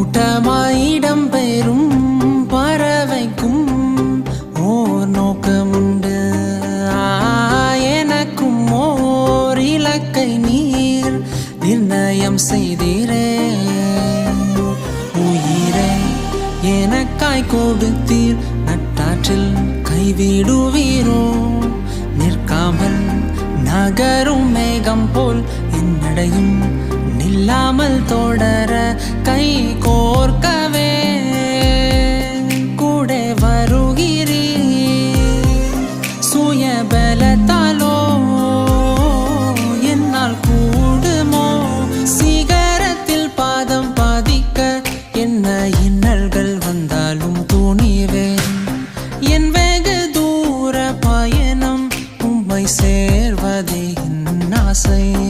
கூட்டமாயிடம் பெறும் பறவைக்கும் ஓர் நோக்கமுண்டு. எனக்கும் ஓர் இலக்கை நீர் நிர்ணயம் செய்தீரே. உயிரை எனக்காய் கொடுத்தீர் நட்டாற்றில் கைவிடுவீரோ. நிற்காமல் நகரும் மேகம் போல் என்னடையும் நில்லாமல் தோட கை கோர்க்கவே கூட வருகிறீ சுய பலத்தாலோ என்னால் கூடுமோ? சிகரத்தில் பாதம் பாதிக்க என்ன இன்னல்கள் வந்தாலும் துணிவே. என் வெகு தூர பயணம் உம்மை சேர்வதே என் ஆசை.